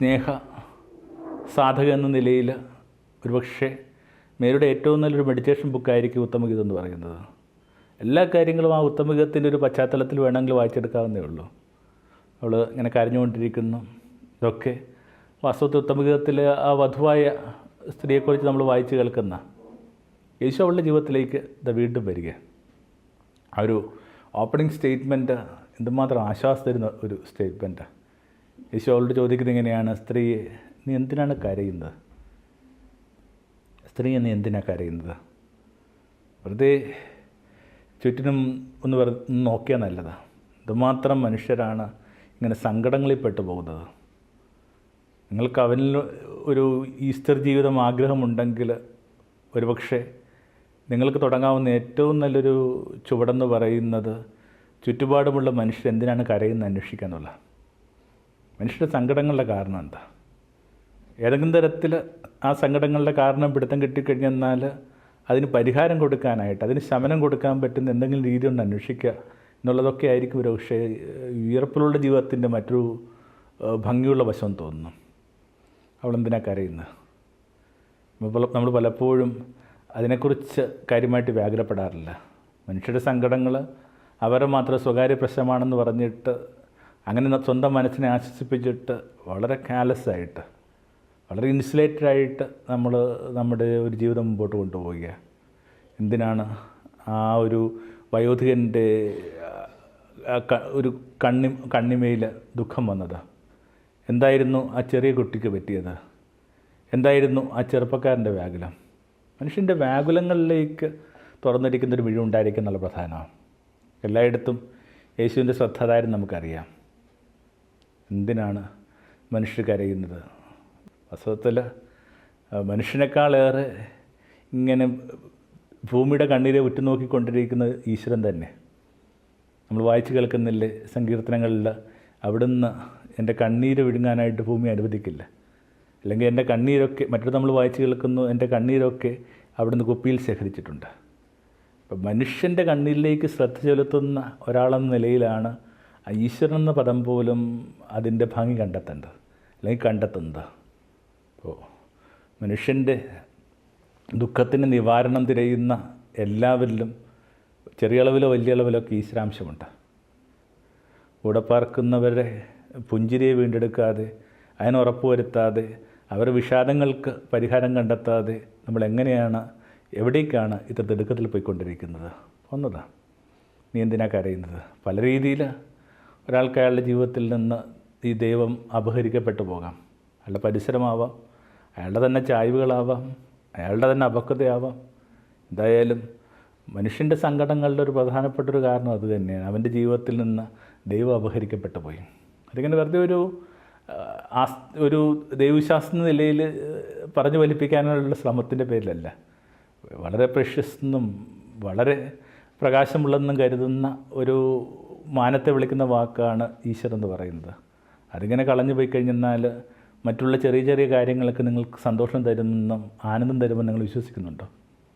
സ്നേഹ സാധക എന്ന നിലയിൽ ഒരുപക്ഷെ മേരുടെ ഏറ്റവും നല്ലൊരു മെഡിറ്റേഷൻ ബുക്കായിരിക്കും ഉത്തമഗീതം എന്ന് പറയുന്നത്. എല്ലാ കാര്യങ്ങളും ആ ഉത്തമഗീതത്തിന്റെ ഒരു പശ്ചാത്തലത്തിൽ വേണമെങ്കിൽ വായിച്ചെടുക്കാവുന്നേ ഉള്ളൂ. അവൾ ഇങ്ങനെ കരഞ്ഞുകൊണ്ടിരിക്കുന്നു. ഇതൊക്കെ വാസ്തവത്തിൽ ഉത്തമഗീതത്തിൽ ആ വധുവായ സ്ത്രീയെക്കുറിച്ച് നമ്മൾ വായിച്ച് കേൾക്കുന്ന യേശു അവളുടെ ജീവിതത്തിലേക്ക് ഇത് വീണ്ടും വരിക. ആ ഒരു ഓപ്പണിംഗ് സ്റ്റേറ്റ്മെന്റ് എന്തുമാത്രം ആശ്വാസം തരുന്ന ഒരു സ്റ്റേറ്റ്മെന്റാണ് യേശു അവളോട് ചോദിക്കുന്നത് എങ്ങനെയാണ്? സ്ത്രീ നീ എന്തിനാണ് കരയുന്നത്? സ്ത്രീ നീ എന്തിനാണ് കരയുന്നത്? വെറുതെ ചുറ്റിനും ഒന്ന് വെറു നോക്കിയാൽ നല്ലതാണ് ഇതുമാത്രം മനുഷ്യരാണ് ഇങ്ങനെ സങ്കടങ്ങളിൽ പെട്ടു പോകുന്നത്. നിങ്ങൾക്ക് അവനിൽ ഒരു ഈസ്റ്റർ ജീവിതം ആഗ്രഹമുണ്ടെങ്കിൽ ഒരുപക്ഷെ നിങ്ങൾക്ക് തുടങ്ങാവുന്ന ഏറ്റവും നല്ലൊരു ചുവടെന്ന് പറയുന്നത് ചുറ്റുപാടുമുള്ള മനുഷ്യർ എന്തിനാണ് കരയുന്നത് അന്വേഷിക്കാന്നുള്ള മനുഷ്യരുടെ സങ്കടങ്ങളുടെ കാരണം എന്താ? ഏതെങ്കിലും തരത്തിൽ ആ സങ്കടങ്ങളുടെ കാരണം പിടുത്തം കിട്ടിക്കഴിഞ്ഞെന്നാൽ അതിന് പരിഹാരം കൊടുക്കാനായിട്ട് അതിന് ശമനം കൊടുക്കാൻ പറ്റുന്ന എന്തെങ്കിലും രീതി കൊണ്ട് അന്വേഷിക്കുക എന്നുള്ളതൊക്കെ ആയിരിക്കും ഒരു പക്ഷേ വിയർപ്പിലുള്ള ജീവിതത്തിന്റെ മറ്റൊരു ഭംഗിയുള്ള വശം തോന്നുന്നു. അവളെന്തിനാ കരയുന്നത് നമ്മൾ പലപ്പോഴും അതിനെക്കുറിച്ച് കാര്യമായിട്ട് വ്യാകുലപ്പെടാറില്ല. മനുഷ്യരുടെ സങ്കടങ്ങൾ അവരെ മാത്രം സ്വകാര്യ പ്രശ്നമാണെന്ന് പറഞ്ഞിട്ട് അങ്ങനെ സ്വന്തം മനസ്സിനെ ആശ്വസിപ്പിച്ചിട്ട് വളരെ കാലസ്സായിട്ട് വളരെ ഇൻസുലേറ്റഡ് ആയിട്ട് നമ്മൾ നമ്മുടെ ഒരു ജീവിതം മുമ്പോട്ട് കൊണ്ടുപോവുക എന്തിനാണ് ആ ഒരു വയോധികന്റെ ഒരു കണ്ണി കണ്ണിമയിൽ ദുഃഖം വന്നത്? എന്തായിരുന്നു ആ ചെറിയ കുട്ടിക്ക് പറ്റിയത്? എന്തായിരുന്നു ആ ചെറുപ്പക്കാരന്റെ വ്യാകുലം? മനുഷ്യന്റെ വ്യാകുലങ്ങളിലേക്ക് തുറന്നിരിക്കുന്നൊരു ഒരു മിഴിവ് ഉണ്ടായിരിക്കും എന്നുള്ള പ്രധാനമാണ്. എല്ലായിടത്തും യേശുവിന്റെ ശ്രദ്ധ അതായിരുന്നു നമുക്കറിയാം. എന്തിനാണ് മനുഷ്യർ കരയുന്നത്? വാസ്തവത്തിൽ മനുഷ്യനേക്കാളേറെ ഇങ്ങനെ ഭൂമിയുടെ കണ്ണീരെ ഉറ്റുനോക്കിക്കൊണ്ടിരിക്കുന്ന ഈശ്വരൻ തന്നെ. നമ്മൾ വായിച്ചു കേൾക്കുന്നില്ലേ സങ്കീർത്തനങ്ങളിൽ അവിടുന്ന് എന്റെ കണ്ണീര് വിഴുങ്ങാനായിട്ട് ഭൂമി അനുവദിക്കില്ല. അല്ലെങ്കിൽ എന്റെ കണ്ണീരൊക്കെ മറ്റൊരു നമ്മൾ വായിച്ചു കേൾക്കുന്നു എന്റെ കണ്ണീരൊക്കെ അവിടുന്ന് കുപ്പിയിൽ ശേഖരിച്ചിട്ടുണ്ട്. അപ്പം മനുഷ്യന്റെ കണ്ണീരിലേക്ക് ശ്രദ്ധ ചെലുത്തുന്ന ഒരാളെന്ന നിലയിലാണ് ഈശ്വരൻ എന്ന പദം പോലും അതിന്റെ ഭംഗി കണ്ടെത്തേണ്ടത് അല്ലെങ്കിൽ കണ്ടെത്തുന്നത്. ഓ മനുഷ്യന്റെ ദുഃഖത്തിന് നിവാരണം തിരയുന്ന എല്ലാവരിലും ചെറിയ അളവിലോ വലിയ അളവിലോ ഒക്കെ ഈശ്വരാംശമുണ്ട്. കൂടെ പാർക്കുന്നവരെ പുഞ്ചിരിയെ വീണ്ടെടുക്കാതെ അതിന് ഉറപ്പുവരുത്താതെ അവരുടെ വിഷാദങ്ങൾക്ക് പരിഹാരം കണ്ടെത്താതെ നമ്മൾ എങ്ങനെയാണ് എവിടേക്കാണ് ഇത്ര തിടുക്കത്തിൽ പോയിക്കൊണ്ടിരിക്കുന്നത്? ഒന്നതാണ് നീ എന്തിനാ കരയുന്നത്? പല രീതിയിൽ ഒരാൾക്ക് അയാളുടെ ജീവിതത്തിൽ നിന്ന് ഈ ദൈവം അപഹരിക്കപ്പെട്ടു പോകാം. അയാളുടെ പരിസരമാവാം. അയാളുടെ തന്നെ ചായ്വുകളാവാം. അയാളുടെ തന്നെ അപക്വതയാവാം എന്തായാലും മനുഷ്യന്റെ സങ്കടങ്ങളുടെ ഒരു പ്രധാനപ്പെട്ടൊരു കാരണം അത് തന്നെയാണ്. അവന്റെ ജീവിതത്തിൽ നിന്ന് ദൈവം അപഹരിക്കപ്പെട്ടു പോയി. അതിങ്ങനെ വെറുതെ ഒരു ആസ് ഒരു ദൈവവിശ്വാസം നിലയിൽ പറഞ്ഞു വലിപ്പിക്കാനുള്ള ശ്രമത്തിന്റെ പേരിലല്ല. വളരെ പ്രഷ്യസ് എന്നും വളരെ പ്രകാശമുള്ളതെന്നും കരുതുന്ന ഒരു മാനത്തെ വിളിക്കുന്ന വാക്കാണ് ഈശ്വർ എന്ന് പറയുന്നത്. അതിങ്ങനെ കളഞ്ഞു പോയി കഴിഞ്ഞെന്നാൽ മറ്റുള്ള ചെറിയ ചെറിയ കാര്യങ്ങളൊക്കെ നിങ്ങൾക്ക് സന്തോഷം തരുമെന്നും ആനന്ദം തരുമെന്ന് നിങ്ങൾ വിശ്വസിക്കുന്നുണ്ടോ?